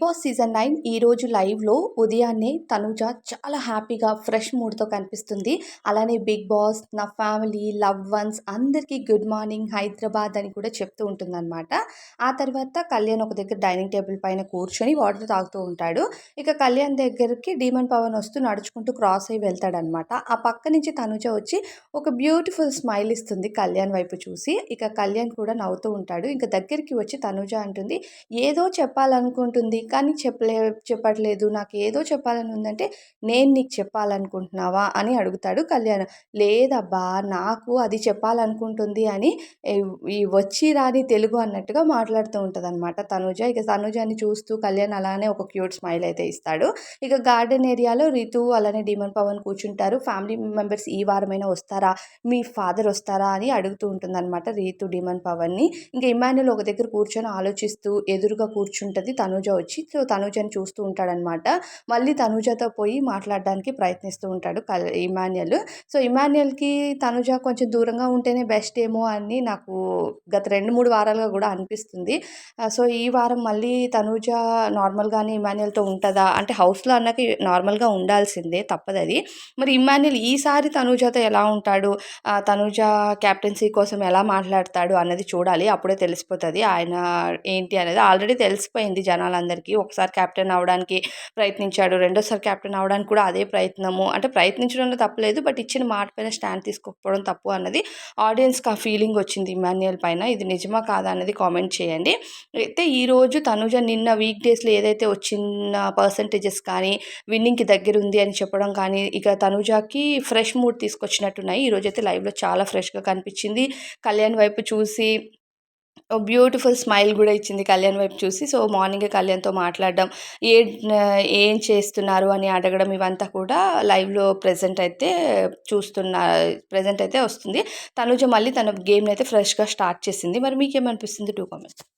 Boss season nine ఈరోజు లైవ్లో ఉదయాన్నే తనుజ చాలా హ్యాపీగా ఫ్రెష్ మూడ్తో కనిపిస్తుంది. అలానే బిగ్ బాస్ నా ఫ్యామిలీ లవ్ వన్స్ అందరికీ గుడ్ మార్నింగ్ హైదరాబాద్ అని కూడా చెప్తూ ఉంటుందన్నమాట. ఆ తర్వాత కళ్యాణ్ ఒక దగ్గర డైనింగ్ టేబుల్ పైన కూర్చొని వాటర్ తాగుతూ ఉంటాడు. ఇక కళ్యాణ్ దగ్గరికి డీమన్ పవన్ వస్తూ నడుచుకుంటూ క్రాస్ అయ్యి వెళ్తాడనమాట ఆ పక్క నుంచి తనుజ వచ్చి ఒక బ్యూటిఫుల్ స్మైల్ ఇస్తుంది కళ్యాణ్ వైపు చూసి. ఇక కళ్యాణ్ కూడా నవ్వుతూ ఉంటాడు. ఇంకా దగ్గరికి వచ్చి తనుజ అంటుంది ఏదో చెప్పాలనుకుంటుంది కానీ చెప్పలే చెప్పట్లేదు. నాకు ఏదో చెప్పాలని ఉందంటే నేను నీకు చెప్పాలనుకుంటున్నావా? అని అడుగుతాడు కళ్యాణ్. లేదబ్బా నాకు అది చెప్పాలనుకుంటుంది అని ఈ వచ్చి రాని తెలుగు అన్నట్టుగా మాట్లాడుతూ ఉంటుంది అనమాట తనుజ. ఇక తనుజని చూస్తూ కళ్యాణ్ అలానే ఒక క్యూట్ స్మైల్ అయితే ఇస్తాడు. ఇక గార్డెన్ ఏరియాలో రితు అలానే డిమన్ పవన్ కూర్చుంటారు. ఫ్యామిలీ మెంబర్స్ ఈ వారమైనా వస్తారా? మీ ఫాదర్ వస్తారా? అని అడుగుతూ ఉంటుంది అనమాట రీతు డిమన్ పవన్ని. ఇంకా ఇమాన్యుల్ ఒక దగ్గర కూర్చొని ఆలోచిస్తూ ఎదురుగా కూర్చుంటుంది తనుజ వచ్చి. సో తనుజని చూస్తూ ఉంటాడనమాట. మళ్ళీ తనుజతో పోయి మాట్లాడడానికి ప్రయత్నిస్తూ ఉంటాడు కల్ ఇమాన్యుల్. సో ఇమాన్యుల్కి తనుజ కొంచెం దూరంగా ఉంటేనే బెస్ట్ ఏమో అని నాకు గత రెండు మూడు వారాలుగా కూడా అనిపిస్తుంది. సో ఈ వారం మళ్ళీ తనుజ నార్మల్గానే ఇమాన్యుల్తో ఉంటుందా? అంటే హౌస్లో అన్నాక నార్మల్గా ఉండాల్సిందే తప్పదు అది మరి ఇమాన్యుల్ ఈసారి తనుజతో ఎలా ఉంటాడు? తనుజ క్యాప్టెన్సీ కోసం ఎలా మాట్లాడతాడు అన్నది చూడాలి. అప్పుడే తెలిసిపోతుంది. ఆయన ఏంటి అనేది ఆల్రెడీ తెలిసిపోయింది జనాలందరికీ. ఒకసారి కెప్టెన్ అవడానికి ప్రయత్నించాడు రెండోసారి కెప్టెన్ అవడానికి కూడా అదే ప్రయత్నము. అంటే ప్రయత్నించడంలో తప్పలేదు బట్ ఇచ్చిన మాట పైన స్టాండ్ తీసుకోకపోవడం తప్పు అన్నది ఆడియన్స్కి ఆ ఫీలింగ్ వచ్చింది ఇమాన్యుయల్ పైన. ఇది నిజమా కాదా అనేది కామెంట్ చేయండి. అయితే ఈరోజు తనుజ నిన్న వీక్ డేస్లో ఏదైతే వచ్చిన పర్సంటేజెస్ కానీ విన్నింగ్కి దగ్గర ఉంది అని చెప్పడం కానీ ఇక తనుజాకి ఫ్రెష్ మూడ్ తీసుకొచ్చినట్టున్నాయి. ఈరోజు అయితే లైవ్లో చాలా ఫ్రెష్గా కనిపించింది. కళ్యాణ్ వైపు చూసి బ్యూటిఫుల్ స్మైల్ కూడా ఇచ్చింది కళ్యాణ్ వైపు చూసి. సో మార్నింగే కళ్యాణ్తో మాట్లాడడం ఏ ఏం చేస్తున్నారు అని అడగడం ఇవంతా కూడా లైవ్లో ప్రజెంట్ అయితే చూస్తున్న ప్రజెంట్ అయితే వస్తుంది. తనుజ మళ్ళీ తన గేమ్ని అయితే ఫ్రెష్గా స్టార్ట్ చేసింది. మరి మీకు ఏమనిపిస్తుంది టూ కామెంట్స్.